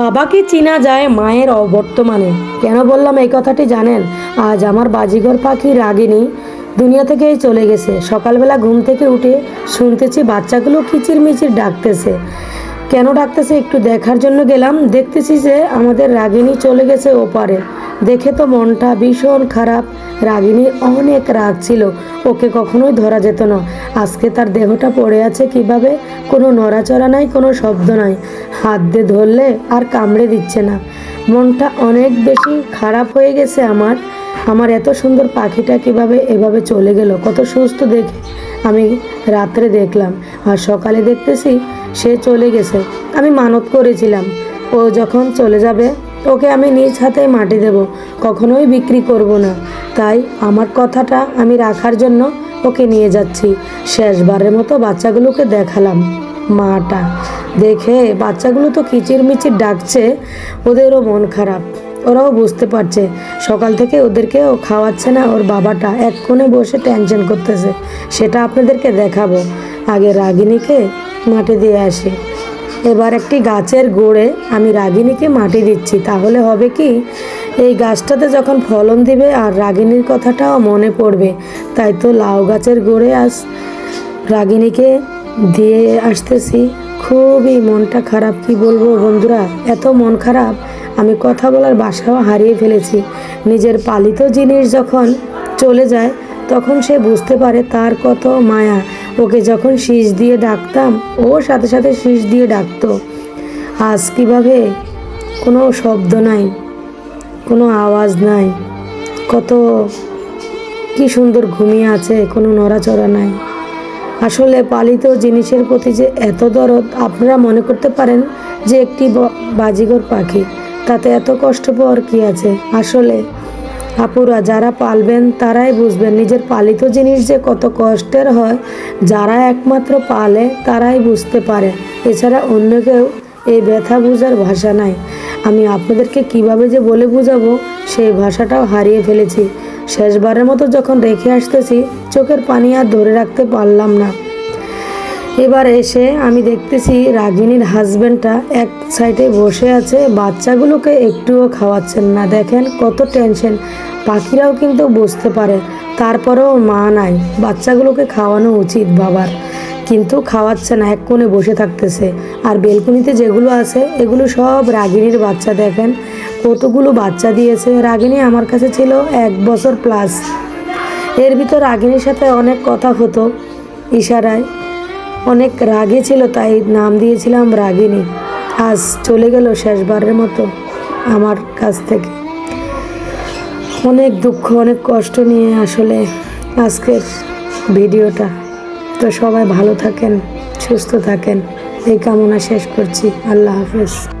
বাবাকে চেনা যায় মায়ের অবর্তমানে। কেন বললাম এই কথাটি জানেন? আজ আমার বাজিঘর পাখি রাগিনী দুনিয়া থেকে চলে গেছে। সকালবেলা ঘুম থেকে উঠে শুনতেছি বাচ্চাগুলো কিচির মিচির ডাকতেছে। কেন ডাকতেছে একটু দেখার জন্য গেলাম। দেখতেছি যে আমাদের রাগিনী চলে গেছে ওপারে। দেখে তো মনটা ভীষণ খারাপ। রাগিনী অনেক রাগ ছিল, ওকে কখনোই ধরা যেত না। আজকে তার দেহটা পড়ে আছে কীভাবে? কোনো নড়াচড়া নাই, কোনো শব্দ নাই। হাত দিয়ে ধরলে আর কামড়ে দিচ্ছে না। মনটা অনেক বেশি খারাপ হয়ে গেছে আমার। আমার এত সুন্দর পাখিটা কীভাবে এভাবে চলে গেল? কত সুস্থ দেখে আমি রাত্রে দেখলাম। আর সকালে দেখতেছি সে চলে গেছে। আমি মানত করেছিলাম। ও যখন চলে যাবে ওকে আমি নিজ হাতে মাটি দেব, কখনোই বিক্রি করব না। তাই আমার কথাটা আমি রাখার জন্য ওকে নিয়ে যাচ্ছি। শেষবারের মতো বাচ্চাগুলোকে দেখালাম। মাটা, দেখে বাচ্চাগুলো তো কিচির মিচির ডাকছে, ওদেরও মন খারাপ। ওরাও বুঝতে পারছে, সকাল থেকে ওদেরকে ও খাওয়াচ্ছে না ওর বাবাটা, এক কোণে বসে টেনশন করতেছে। সেটা আপনাদেরকে দেখাবো। আগে রাগিনীকে মাটি দিয়ে আসি। এবার একটি গাছের গোড়ে আমি রাগিনীকে মাটি দিচ্ছি, তাহলে হবে কি? এই গাছটাতে যখন ফলন দিবে আর রাগিনীর কথাটাও মনে পড়বে, তাই তো লাউ গাছের গোড়ে আস রাগিনীকে দিয়ে আসতেছি। খুবই মনটা খারাপ, কি বলব বন্ধুরা? এত মন খারাপ, আমি কথা বলার বাসাও হারিয়ে ফেলেছি। নিজের পালিত জিনিস যখন চলে যায়, তখন সে বুঝতে পারে তার কত মায়া। ওকে যখন শীষ দিয়ে ডাকতাম, ও সাথে সাথে শীষ দিয়ে ডাকতো। আজ কীভাবে? কোনো শব্দ নাই, কোনো আওয়াজ নাই, কত কি সুন্দর ঘুমিয়ে আছে, কোনো নড়াচড়া নাই। আসলে পালিত জিনিসের প্রতি যে এত দরদ, আপনারা মনে করতে পারেন যে একটি ব- বাজিঘর পাখি, তাতে এত কষ্ট পাওয়ার কি আছে? আসলে আপুরা যারা পালবেন তারাই বুঝবেন। নিজের পালিত জিনিস যে কত কষ্টের হয়, যারা একমাত্র পালে তারাই বুঝতে পারে। এছাড়া অন্য কেউ এই ব্যথা বোঝার ভাষা নাই। আমি আপনাদেরকে কীভাবে যে বলে বোঝাবো, সেই ভাষাটাও হারিয়ে ফেলেছি। শেষবারের মতো যখন রেখে আসতেছি, চোখের পানি আর ধরে রাখতে পারলাম না। এবার এসে আমি দেখতেছি রাগিনীর হাজবেন্ডটা এক সাইডে বসে আছে। বাচ্চাগুলোকে একটুও খাওয়াচ্ছেন না। দেখেন কত টেনশন পাখিরাও কিন্তু বুঝতে পারে। তারপরেও মা নাই। বাচ্চাগুলোকে খাওয়ানো উচিত বাবার। কিন্তু খাওয়াচ্ছে না, এক কোণে বসে থাকতেছে। আর বেলকুনিতে যেগুলো আছে, এগুলো সব রাগিনীর বাচ্চা, দেখেন। কতগুলো বাচ্চা দিয়েছে। রাগিনী আমার কাছে ছিল এক বছর প্লাস এর ভিতর রাগিনীর সাথে অনেক কথা হতো ইশারায়। অনেক রাগে ছিল, তাই নাম দিয়েছিলাম রাগিনী। আজ চলে গেল শেষবারের মতো আমার কাছ থেকে। অনেক দুঃখ, অনেক কষ্ট নিয়ে আসলে আজকের ভিডিওটা। তো সবাই ভালো থাকেন, সুস্থ থাকেন। এই কামনা শেষ করছি। আল্লাহ হাফেজ।